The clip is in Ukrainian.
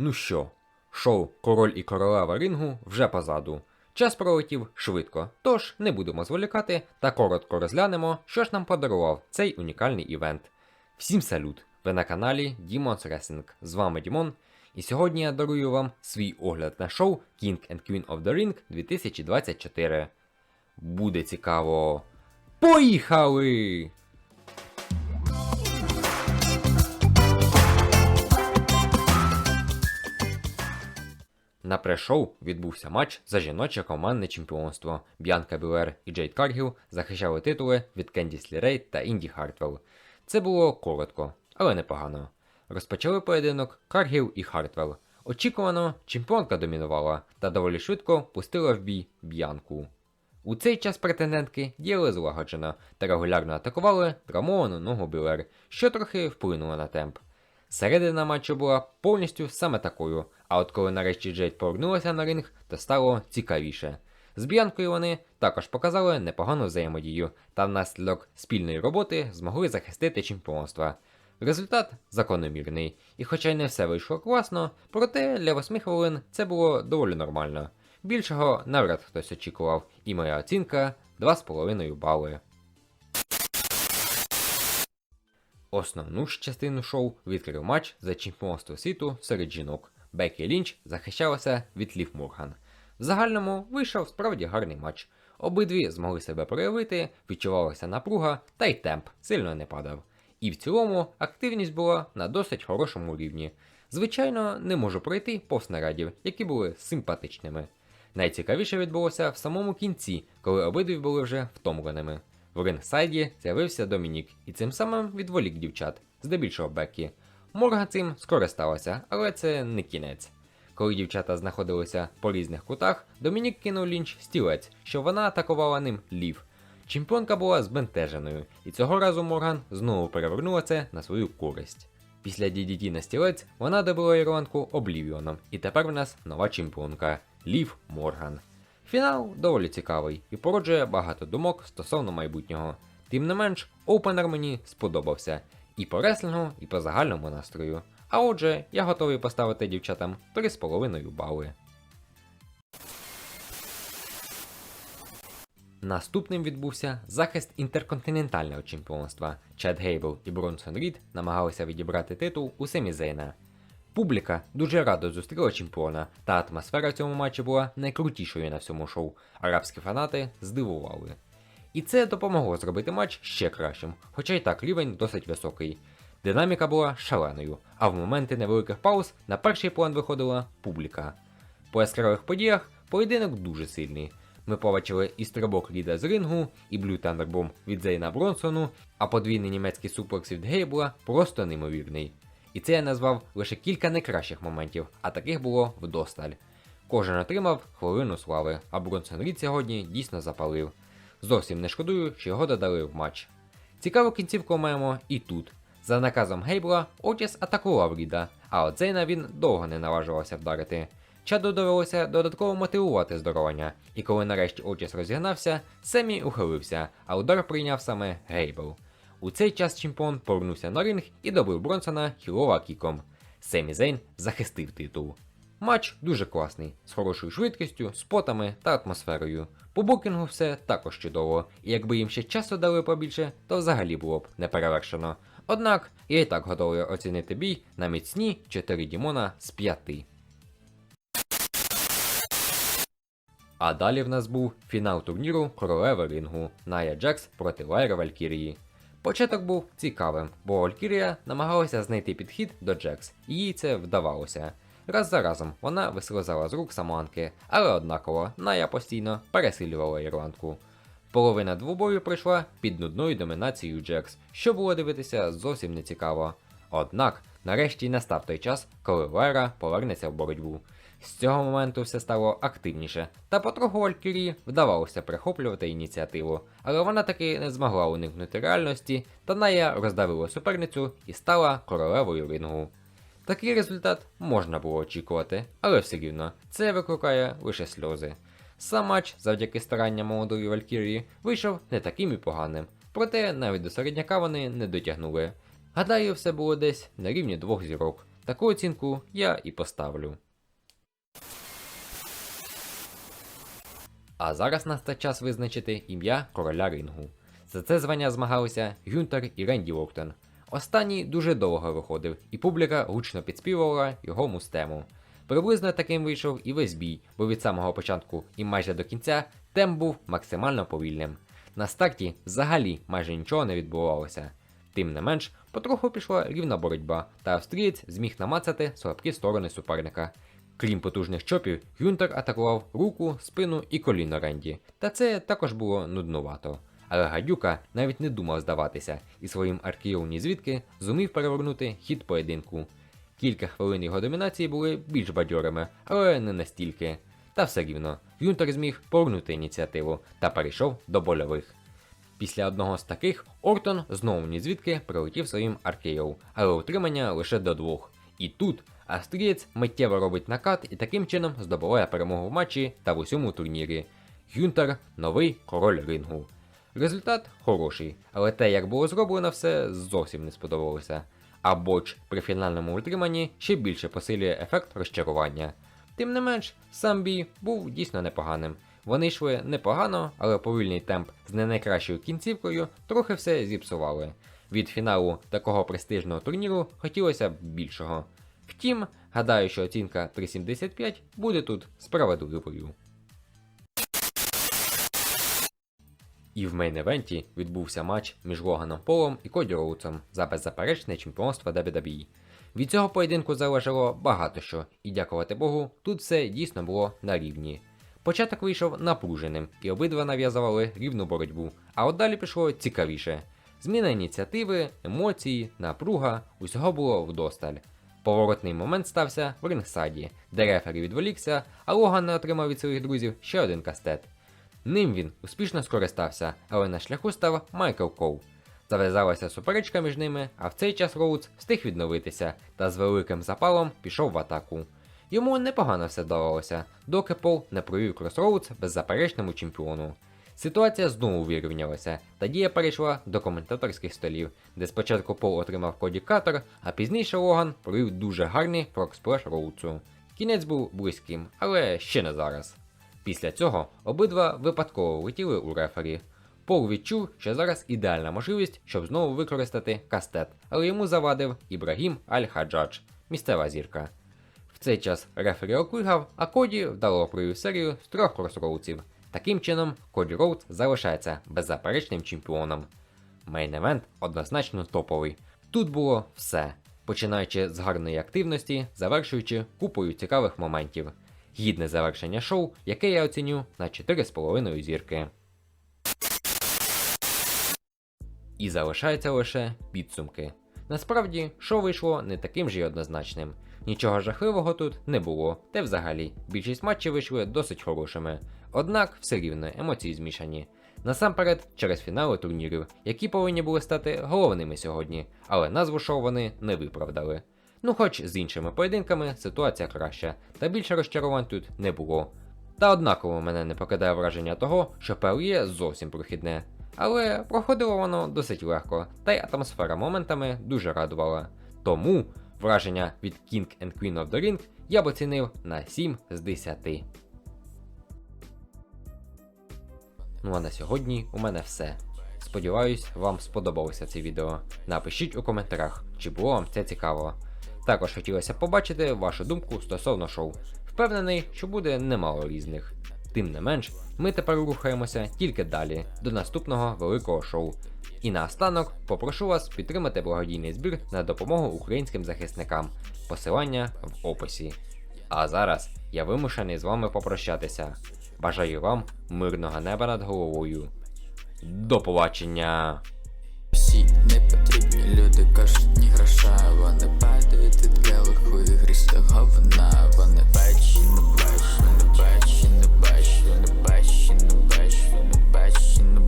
Ну що, шоу Король і королева рингу вже позаду. Час пролетів швидко, тож не будемо зволікати та коротко розглянемо, що ж нам подарував цей унікальний івент. Всім салют! Ви на каналі Demon's Wrestling. З вами Дімон, і сьогодні я дарую вам свій огляд на шоу King and Queen of the Ring 2024. Буде цікаво. Поїхали! На прес-шоу відбувся матч за жіноче командне чемпіонство. Б'янка Білер і Джейд Каргіл захищали титули від Кендіс Лірей та Інді Хартвелл. Це було коротко, але непогано. Розпочали поєдинок Каргіл і Хартвелл. Очікувано, чемпіонка домінувала та доволі швидко пустила в бій Б'янку. У цей час претендентки діяли злагоджено та регулярно атакували травмовану ногу Білер, що трохи вплинуло на темп. Середина матчу була повністю саме такою, а от коли нарешті Джейд повернулася на ринг, то стало цікавіше. З Б'янкою вони також показали непогану взаємодію та внаслідок спільної роботи змогли захистити чемпіонство. Результат закономірний, і хоча й не все вийшло класно, проте для 8 хвилин це було доволі нормально. Більшого навряд хтось очікував, і моя оцінка 2,5 бали. Основну ж частину шоу відкрив матч за чемпіонство світу серед жінок. Бекі Лінч захищалася від Лів Морган. В загальному вийшов справді гарний матч. Обидві змогли себе проявити, відчувалася напруга, та й темп сильно не падав. І в цілому активність була на досить хорошому рівні. Звичайно, не можу пройти повз нарадів, які були симпатичними. Найцікавіше відбулося в самому кінці, коли обидві були вже втомленими. В рингсайді з'явився Домінік і цим самим відволік дівчат, здебільшого Беккі. Морга цим скористалася, але це не кінець. Коли дівчата знаходилися по різних кутах, Домінік кинув лінч стілець, що вона атакувала ним лів. Чемпіонка була збентеженою, і цього разу Морган знову перевернула це на свою користь. Після DDT на стілець вона добила ірландку Облівіоном, і тепер в нас нова чемпіонка Лів Морган. Фінал доволі цікавий і породжує багато думок стосовно майбутнього. Тим не менш, опенер мені сподобався і по реслінгу, і по загальному настрою. А отже, я готовий поставити дівчатам 3,5 бали. Наступним відбувся захист інтерконтинентального чемпіонства. Чад Гейбл і Бронсон Рід намагалися відібрати титул у Семі Зейна. Публіка дуже радо зустріла чемпіона, та атмосфера в цьому матчі була найкрутішою на всьому шоу. Арабські фанати здивували. І це допомогло зробити матч ще кращим, хоча й так рівень досить високий. Динаміка була шаленою, а в моменти невеликих пауз на перший план виходила публіка. По яскравих подіях поєдинок дуже сильний. Ми побачили і стрибок Ріда з рингу, і Блю Тандербом від Зейна Бронсону, а подвійний німецький суплекс від Гейбла просто неймовірний. І це я назвав лише кілька найкращих моментів, а таких було вдосталь. Кожен отримав хвилину слави, а Бронсон Рід сьогодні дійсно запалив. Зовсім не шкодую, що його додали в матч. Цікаву кінцівку маємо і тут. За наказом Гейбла Отіс атакував Ріда, а от Зейна він довго не наважувався вдарити. Чаду довелося додатково мотивувати здоровання, і коли нарешті Отіс розігнався, Семі ухилився, а удар прийняв саме Гейбл. У цей час чемпіон повернувся на ринг і добив Бронсона хілова кіком. Семі Зейн захистив титул. Матч дуже класний, з хорошою швидкістю, спотами та атмосферою. По букінгу все також чудово, і якби їм ще часу дали побільше, то взагалі було б неперевершено. Однак я і так готовий оцінити бій на міцні 4 Дімона з 5. А далі в нас був фінал турніру Королева Рингу Ная Джекс проти Лайра Валькірії. Початок був цікавим, бо Олькірія намагалася знайти підхід до Джекс, і їй це вдавалося. Раз за разом вона вислизала з рук саманки, але однаково Ная постійно пересилювала ірландку. Половина двобою пройшла під нудною домінацією Джекс, що було дивитися зовсім не цікаво. Однак, нарешті настав той час, коли Лайра повернеться в боротьбу. З цього моменту все стало активніше, та потроху Валькірії вдавалося прихоплювати ініціативу, але вона таки не змогла уникнути реальності, та Ная роздавила суперницю і стала королевою рингу. Такий результат можна було очікувати, але все рівно це викликає лише сльози. Сам матч, завдяки старанням молодої Валькірії, вийшов не таким і поганим, проте навіть до середняка вони не дотягнули. Гадаю, все було десь на рівні двох зірок. таку оцінку я і поставлю. А зараз настав час визначити ім'я короля рингу. За це звання змагалися Гюнтер і Ренді Ортон. Останній дуже довго виходив, і публіка гучно підспівувала його мустему. Приблизно таким вийшов і весь бій, бо від самого початку і майже до кінця темп був максимально повільним. На старті взагалі майже нічого не відбувалося. Тим не менш, потроху пішла рівна боротьба, та австрієць зміг намацати слабкі сторони суперника. Крім потужних чопів, Гюнтер атакував руку, спину і коліно Ренді, та це також було нуднувато. Але гадюка навіть не думав здаватися і своїм аркієм ні звідки зумів перевернути хід поєдинку. Кілька хвилин його домінації були більш бадьорими, але не настільки. Та все рівно, Гюнтер зміг повернути ініціативу та перейшов до больових. Після одного з таких Ортон знову ні звідки прилетів своїм аркеєв, але утримання лише до двох. І тут австрієць миттєво робить накат і таким чином здобуває перемогу в матчі та в усьому турнірі. Гюнтер новий король рингу. Результат хороший, але те, як було зроблено, все зовсім не сподобалося. А боч при фінальному утриманні ще більше посилює ефект розчарування. Тим не менш, сам бій був дійсно непоганим. Вони йшли непогано, але повільний темп з не найкращою кінцівкою трохи все зіпсували. Від фіналу такого престижного турніру хотілося б більшого. Втім, гадаю, що оцінка 3.75 буде тут справедливою. І в мейн-евенті відбувся матч між Логаном Полом і Коді Роуцем за беззаперечне чемпіонство WWE. Від цього поєдинку залежало багато що, і дякувати Богу, тут все дійсно було на рівні. Початок вийшов напруженим, і обидва нав'язували рівну боротьбу, а от далі пішло цікавіше. Зміна ініціативи, емоції, напруга усього було вдосталь. Поворотний момент стався в рингсаді, де рефері відволікся, а Логан не отримав від своїх друзів ще один кастет. Ним він успішно скористався, але на шляху став Майкл Коу. Зав'язалася суперечка між ними, а в цей час Роудс встиг відновитися та з великим запалом пішов в атаку. Йому непогано все вдавалося, доки Пол не провів кросроудс беззаперечному чемпіону. Ситуація знову вирівнялася, та дія перейшла до коментаторських столів, де спочатку Пол отримав коді катер, а пізніше Логан провів дуже гарний фроксплеш Роудсу. Кінець був близьким, але ще не зараз. Після цього обидва випадково влетіли у рефері. Пол відчув, що зараз ідеальна можливість, щоб знову використати кастет, але йому завадив Ібрагім Аль-Хаджадж, місцева зірка. В цей час рефері оклигав, а Коді вдало провів серію з трьох кросроудсів. Таким чином, Коді Роудс залишається беззаперечним чемпіоном. Мейн-евент однозначно топовий. Тут було все, починаючи з гарної активності, завершуючи купою цікавих моментів. Гідне завершення шоу, яке я оціню на 4,5 зірки. І залишаються лише підсумки. Насправді, шоу вийшло не таким же й однозначним. Нічого жахливого тут не було, та взагалі більшість матчів вийшли досить хорошими. Однак все рівно емоції змішані. Насамперед, через фінали турнірів, які повинні були стати головними сьогодні, але назву шоу вони не виправдали. Ну, хоч з іншими поєдинками ситуація краща, та більше розчарувань тут не було. Та однаково мене не покидає враження того, що PLE зовсім прохідне. Але проходило воно досить легко, та й атмосфера моментами дуже радувала. Тому враження від King and Queen of the Ring я б оцінив на 7 з 10. Ну а на сьогодні у мене все. Сподіваюсь, вам сподобалося це відео. Напишіть у коментарях, чи було вам це цікаво. Також хотілося побачити вашу думку стосовно шоу. Впевнений, що буде немало різних. Тим не менш, ми тепер рухаємося тільки далі, до наступного великого шоу. І наостанок попрошу вас підтримати благодійний збір на допомогу українським захисникам. Посилання в описі. А зараз я вимушений з вами попрощатися. Бажаю вам мирного неба над головою. До побачення! Всі не потрібні люди кажуть, ні гроша, вони падають від лихої гріста говна, вони бачать, не бачать, не бачать. in the bush, in the bush, in the bush, in the bush.